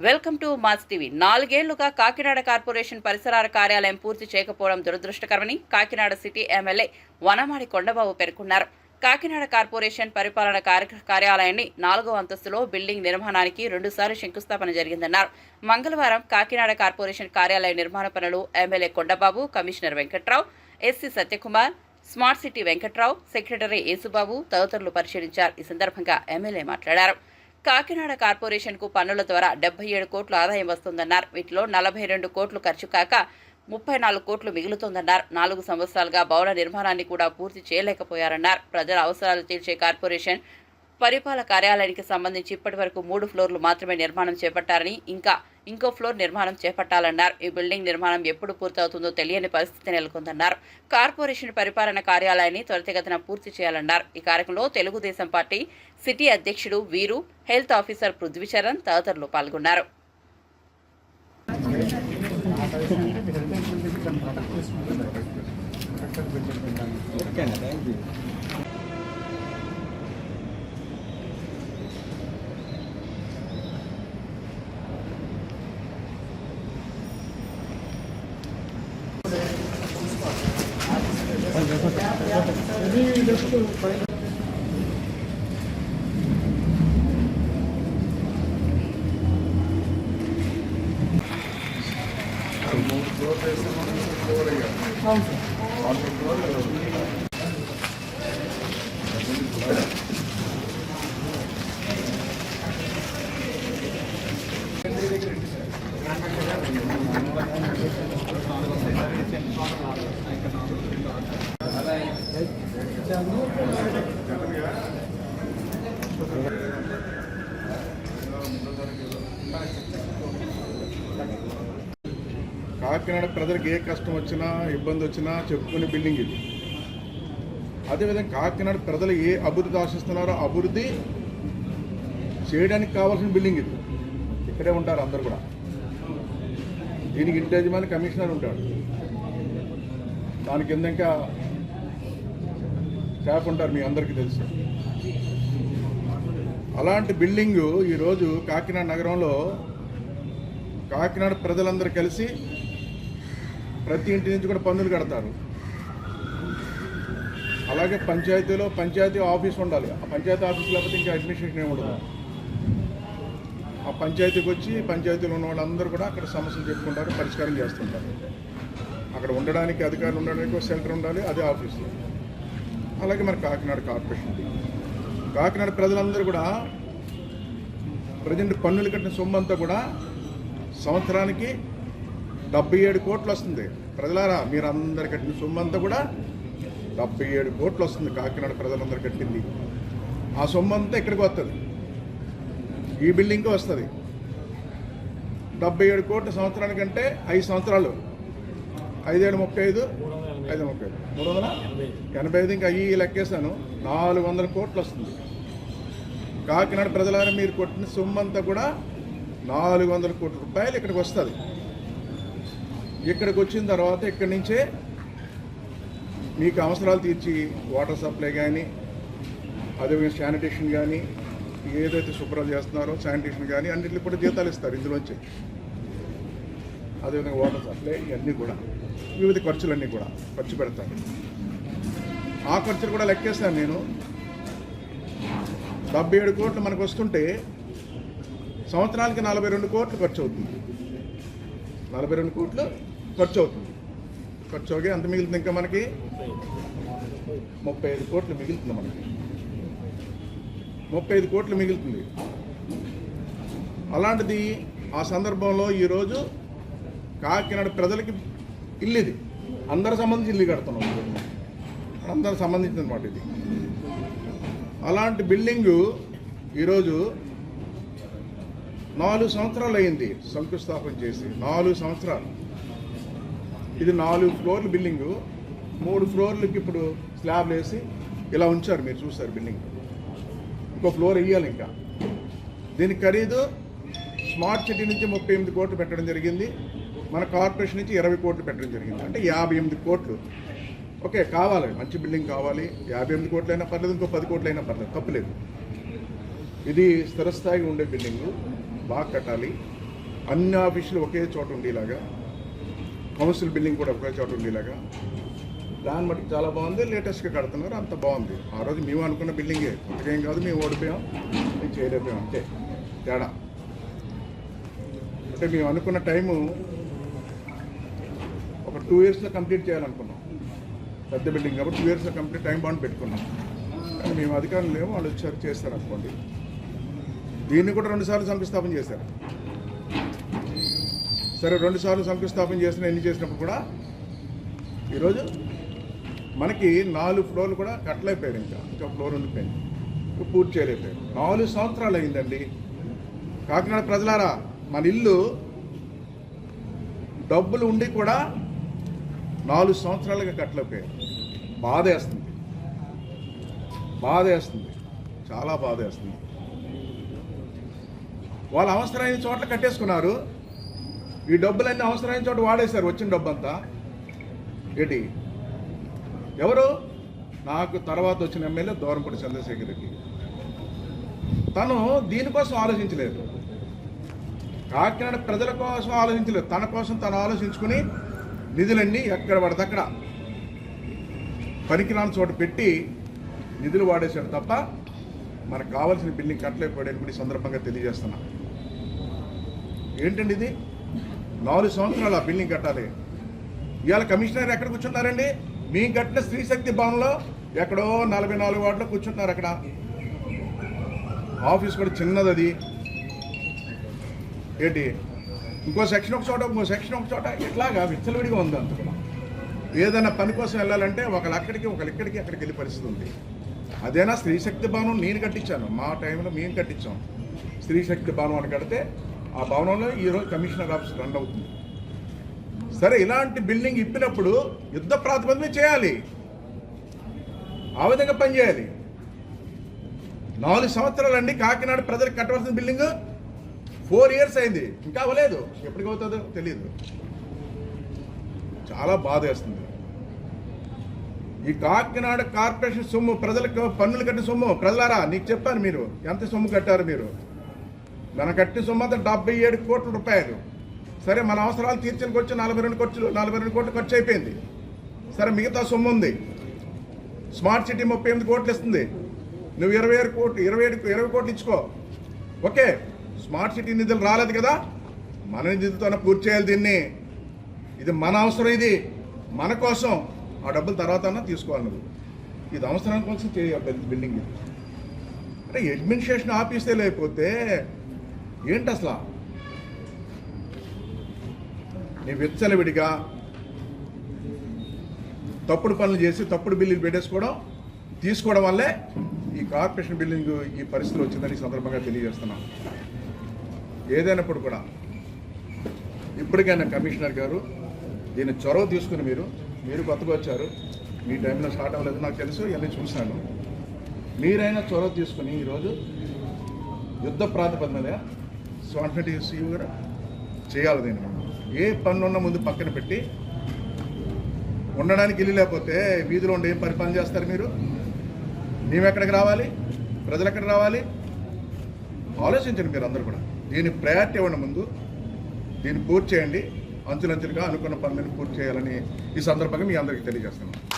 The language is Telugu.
Welcome to mass TV. నాలుగేళ్ళుగా Kakinada corporation పరిసరాల కార్యాలయం పూర్తి చేయకపోవడం దురదృష్టకరమని కాకినాడ సిటీ ఎమ్మెల్యే వనమాడి కొండబాబు పేర్కొన్నారు. కాకినాడ కార్పొరేషన్ పరిపాలన కార్య- కార్యాలయాన్ని నాలుగో అంతస్తులో బిల్డింగ్ నిర్మాణానికి రెండుసార్లు శంకుస్థాపన జరిగిందన్నారు. మంగళవారం కాకినాడ కార్పొరేషన్ కార్యాలయ నిర్మాణ పనులు MLA Kondababu commissioner Venkatrao SE Satyakumar smart city Venkatrao secretary Yesubabu తదితరులు పరిశీలించారు. ఈ సందర్భంగా ఎమ్మెల్యే మాట్లాడారు. కాకినాడ కార్పొరేషన్కు పన్నుల ద్వారా డెబ్బై ఏడు కోట్లు ఆదాయం వస్తుందన్నారు. వీటిలో నలభై రెండు కోట్లు ఖర్చు కాక ముప్పై నాలుగు కోట్లు మిగులుతోందన్నారు. నాలుగు సంవత్సరాలుగా భవన నిర్మాణాన్ని కూడా పూర్తి చేయలేకపోయారన్నారు. ప్రజల అవసరాలు తీర్చే కార్పొరేషన్ పరిపాలన కార్యాలయానికి సంబంధించి ఇప్పటి వరకు మూడు ఫ్లోర్లు మాత్రమే నిర్మాణం చేపట్టారని ఇంకా ఇంకో ఫ్లోర్ నిర్మాణం చేపట్టాలన్నారు. ఈ బిల్డింగ్ నిర్మాణం ఎప్పుడు పూర్తవుతుందో తెలియని పరిస్థితి నెలకొందన్నారు. కార్పొరేషన్ పరిపాలన కార్యాలయాన్ని త్వరితగతిన పూర్తి చేయాలన్నారు. ఈ కార్యక్రమంలో తెలుగుదేశం పార్టీ సిటీ అధ్యక్షుడు వీరు హెల్త్ ఆఫీసర్ పృథ్వీచరణ్ తదితరులు పాల్గొన్నారు. ఓకే థ్యాంక్ యూ అవును సార్ కాకినాడ ప్రజలకు ఏ కష్టం వచ్చినా ఇబ్బంది వచ్చినా చెప్పుకునే బిల్డింగ్ ఇది. అదేవిధంగా కాకినాడ ప్రజలు ఏ అభివృద్ధి ఆశిస్తున్నారో అభివృద్ధి చేయడానికి కావాల్సిన బిల్డింగ్ ఇది. ఇక్కడే ఉంటారు అందరు కూడా. దీనికి ఇంటి యజమాని కమిషనర్ ఉంటాడు. దాని కింద ఇంకా స్టాఫ్ ఉంటారు మీ అందరికీ తెలుసు. అలాంటి బిల్డింగు ఈరోజు కాకినాడ నగరంలో కాకినాడ ప్రజలందరూ కలిసి ప్రతి ఇంటి నుంచి కూడా పన్నులు కడతారు. అలాగే పంచాయతీలో పంచాయతీ ఆఫీస్ ఉండాలి. ఆ పంచాయతీ ఆఫీస్ లేకపోతే ఇంకా అడ్మినిస్ట్రేషన్ ఏమి ఉండదు. ఆ పంచాయతీకి వచ్చి పంచాయతీలో ఉన్న వాళ్ళందరూ కూడా అక్కడ సమస్యలు చెప్పుకుంటారు పరిష్కారం చేస్తుంటారు. అక్కడ ఉండడానికి అధికారులు ఉండడానికి సెంటర్ ఉండాలి అదే ఆఫీసు. అలాగే మన కాకినాడ కార్పొరేషన్ కాకినాడ ప్రజలందరూ కూడా ప్రజెంట్ పన్నులు కట్టిన సొమ్ము అంతా కూడా సంవత్సరానికి డెబ్బై ఏడు కోట్లు వస్తుంది ప్రజలారా మీరందరు కట్టిన సొమ్ము అంతా కూడా డెబ్బై ఏడు కోట్లు వస్తుంది కాకినాడ ప్రజలందరూ కట్టింది. ఆ సొమ్ము అంతా ఇక్కడికి వస్తుంది ఈ బిల్డింగ్కి వస్తుంది. డెబ్బై ఏడు కోట్ల సంవత్సరానికంటే ఐదు సంవత్సరాలు. ఐదేళ్ళు ముప్పై ఐదు ఐదు ముప్పై ఐదు. మూడు వందల? ఎనభై ఐదు ఇంకా అయ్యి లెక్కేసాను నాలుగు వందల కోట్లు వస్తుంది కాకినాడ ప్రజలారా మీరు కొట్టిన సొమ్ము అంతా కూడా నాలుగు వందల కోట్ల రూపాయలు ఇక్కడికి వస్తుంది. ఇక్కడికి వచ్చిన తర్వాత ఇక్కడి నుంచే మీకు అవసరాలు తీర్చి వాటర్ సప్లై కానీ అదేవిధంగా శానిటేషన్ కానీ ఏదైతే శుభ్రం చేస్తున్నారో శానిటేషన్ కానీ అన్నింటికి కూడా జీతాలు ఇస్తారు ఇందులోంచి. అదేవిధంగా వాటర్ సప్లై ఇవన్నీ కూడా వివిధ ఖర్చులన్నీ కూడా ఖర్చు పెడతారు. ఆ ఖర్చులు కూడా లెక్కేస్తాను నేను. డెబ్బై ఏడు కోట్లు మనకు వస్తుంటే సంవత్సరానికి నలభై రెండు కోట్లు ఖర్చు అవుతుంది. నలభై రెండు కోట్లు ఖర్చు అవుతుంది ఖర్చు అవుతుంది ఎంత మిగులుతుంది ఇంకా మనకి? ముప్పై ఐదు కోట్లు మిగులుతుంది మనకి. ముప్పై ఐదు కోట్లు మిగులుతుంది. అలాంటిది ఆ సందర్భంలో ఈరోజు కాకినాడ ప్రజలకి ఇల్లు ఇది. అందరు సంబంధించి ఇల్లు కడుతున్నాం అందరు సంబంధించిన అనమాట ఇది. అలాంటి బిల్డింగు ఈరోజు నాలుగు సంవత్సరాలు అయింది శంకుస్థాపన చేసి. నాలుగు సంవత్సరాలు. ఇది నాలుగు ఫ్లోర్ల బిల్డింగు. మూడు ఫ్లోర్లకి ఇప్పుడు స్లాబ్లు వేసి ఇలా ఉంచారు మీరు చూస్తారు బిల్డింగ్. ఇంకో ఫ్లోర్ వేయాలి ఇంకా. దీని ఖరీదు స్మార్ట్ సిటీ నుంచి ముప్పై ఎనిమిది కోట్లు పెట్టడం జరిగింది. మన కార్పొరేషన్ నుంచి ఇరవై కోట్లు పెట్టడం జరిగింది. అంటే యాభై ఎనిమిది కోట్లు. ఓకే కావాలి. మంచి బిల్డింగ్ కావాలి. యాభై ఎనిమిది కోట్లు అయినా పర్లేదు ఇంకో పది కోట్లు అయినా పర్లేదు తప్పులేదు ఇది స్థిరస్థాయిగా ఉండే బిల్డింగు. బాగా కట్టాలి. అన్ని ఆఫీసులు ఒకే చోట ఉండేలాగా. కౌన్సిల్ బిల్డింగ్ కూడా ఒకే చోట ఉండేలాగా. దాన్ని బట్టి చాలా బాగుంది. లేటెస్ట్గా కడుతున్నారు. అంత బాగుంది. ఆ రోజు మేము అనుకున్న బిల్డింగే. కొత్తగా ఏం కాదు మేము ఓడిపోయాం. మేము చేయలేకపోయాం. అంతే. తేడా. అంటే మేము అనుకున్న టైము ఒక టూ ఇయర్స్లో కంప్లీట్ చేయాలనుకున్నాం. పెద్ద బిల్డింగ్ కాబట్టి టూ ఇయర్స్లో కంప్లీట్ టైం బాండ్ పెట్టుకున్నాం. కానీ మేము అధికారులు లేము వాళ్ళు వచ్చారు చేస్తారు అనుకోండి. దీన్ని కూడా రెండుసార్లు శంకుస్థాపన చేశారు. సరే రెండుసార్లు శంకుస్థాపన చేసిన ఎన్ని చేసినప్పుడు కూడా? ఈరోజు మనకి నాలుగు ఫ్లోర్లు కూడా కట్టలేకపోయారు ఇంకా. ఇంకా ఫ్లోర్ ఉండిపోయింది. ఇంకా పూర్తి చేయలేకపోయారు. నాలుగు సంవత్సరాలు అయిందండి. కాకినాడ ప్రజలారా మన ఇల్లు డబ్బులు ఉండి కూడా నాలుగు సంవత్సరాలుగా కట్టలేకపోయారు బాధ వేస్తుంది. బాధ వేస్తుంది. చాలా బాధ వేస్తుంది. వాళ్ళు అవసరమైన చోట్ల కట్టేసుకున్నారు. ఈ డబ్బులన్నీ అవసరమైన చోట వాడేశారు వచ్చిన డబ్బు అంతా ఏంటి? ఎవరు? నాకు తర్వాత వచ్చిన ఎమ్మెల్యే దూరంపూడి చంద్రశేఖర్ రెడ్డి. తను దీనికోసం ఆలోచించలేదు. కాకినాడ ప్రజల కోసం ఆలోచించలేదు. తన కోసం తను ఆలోచించుకుని నిధులన్నీ ఎక్కడ పడితే అక్కడ పనికిరాని చోట పెట్టి నిధులు వాడేశాడు తప్ప మనకు కావాల్సిన బిల్డింగ్ కట్టలేకపోయాడని కూడా ఈ సందర్భంగా తెలియజేస్తున్నా. ఏంటండి ఇది? నాలుగు సంవత్సరాలు ఆ బిల్డింగ్ కట్టాలి. ఇవాళ కమిషనర్ ఎక్కడ కూర్చున్నారండి మేము కట్టిన స్త్రీ శక్తి భవన్లో ఎక్కడో నలభై నాలుగు వార్డులో కూర్చుంటున్నారు అక్కడ. ఆఫీస్ కూడా చిన్నది అది. ఏంటి? ఇంకో సెక్షన్ ఒక చోట ఇంకో సెక్షన్ ఒక చోట. ఇట్లాగా విచ్చలవిడిగా ఉంది అంత ఏదైనా పని కోసం వెళ్ళాలంటే ఒకళ్ళు అక్కడికి ఒకళ్ళు ఇక్కడికి అక్కడికి వెళ్ళి పరిస్థితి ఉంది. అదేనా? స్త్రీ శక్తి భవనం నేను కట్టించాను. మా టైంలో మేము కట్టించాం. స్త్రీ శక్తి భవనం అని కడితే ఆ భవనంలో ఈరోజు కమిషనర్ ఆఫీస్ రన్ అవుతుంది. సరే ఇలాంటి బిల్డింగ్ ఇప్పినప్పుడు యుద్ధ ప్రాతిపదిక చేయాలి. ఆ విధంగా పనిచేయాలి నాలుగు సంవత్సరాలు అండి కాకినాడ ప్రజలకు కట్టవలసిన బిల్డింగ్. ఫోర్ ఇయర్స్ అయింది. ఇంకా అవ్వలేదు. ఎప్పటికి అవుతుందో తెలియదు చాలా బాధ వేస్తుంది. ఈ కాకినాడ కార్పొరేషన్ సొమ్ము ప్రజలకు పన్నులు కట్టిన సొమ్ము. ప్రజలారా నీకు చెప్పాను మీరు. ఎంత సొమ్ము కట్టారు మీరు? మన కట్టిన సొమ్ము డెబ్బై ఏడు కోట్ల రూపాయలు. సరే మన అవసరాలు తీర్చడానికి వచ్చి నలభై రెండు ఖర్చులు నలభై రెండు కోట్లు ఖర్చు అయిపోయింది. సరే మిగతా సొమ్ము ఉంది. స్మార్ట్ సిటీ ముప్పై ఎనిమిది కోట్లు ఇస్తుంది. నువ్వు ఇరవై ఏడు కోట్లు ఇరవై ఏడు ఇరవై కోట్లు ఇచ్చుకో. ఓకే స్మార్ట్ సిటీ నిధులు రాలేదు కదా? మన నిధులతోనే పూర్తి చేయాలి దీన్ని. ఇది మన అవసరం ఇది. మన కోసం ఆ డబ్బులు తర్వాత అన్నా తీసుకోవాలి నువ్వు. ఇది అవసరం కోసం చేయాలి బిల్డింగ్. ఇది అంటే అడ్మినిస్ట్రేషన్ ఆఫీసే లేకపోతే ఏంటి అసలు? నీ విచ్చలవిడిగా తప్పుడు పనులు చేసి తప్పుడు బిల్లులు పెట్టేసుకోవడం తీసుకోవడం వల్లే ఈ కార్పొరేషన్ బిల్డింగ్ ఈ పరిస్థితి వచ్చిందని ఈ సందర్భంగా తెలియజేస్తున్నాం. ఏదైనప్పుడు కూడా ఇప్పటికైనా కమిషనర్ గారు దీన్ని చొరవ తీసుకుని మీరు మీరు కొత్తగా వచ్చారు మీ టైంలో స్టార్ట్ అవ్వలేదు నాకు తెలుసు ఇవన్నీ చూశాను. మీరైనా చొరవ తీసుకుని ఈరోజు యుద్ధ ప్రాతిపదిక మీద స్వామిరెడ్డి సీఈఓ గారు చేయాలి దీన్ని. మనం. ఏ ఉన్న ముందు పక్కన పెట్టి ఉండడానికి ఇల్లు లేకపోతే వీధిలో ఉండి ఏం పరిపాలన చేస్తారు మీరు? మేము ఎక్కడికి రావాలి? ప్రజలు ఎక్కడికి రావాలి? ఆలోచించండి మీరు అందరూ కూడా. దీన్ని ప్రయారిటీ ఇవ్వండి ముందు. దీన్ని పూర్తి చేయండి. అంచులంచులుగా అనుకున్న పనులను పూర్తి చేయాలని ఈ సందర్భంగా మీ అందరికీ తెలియజేస్తున్నాను.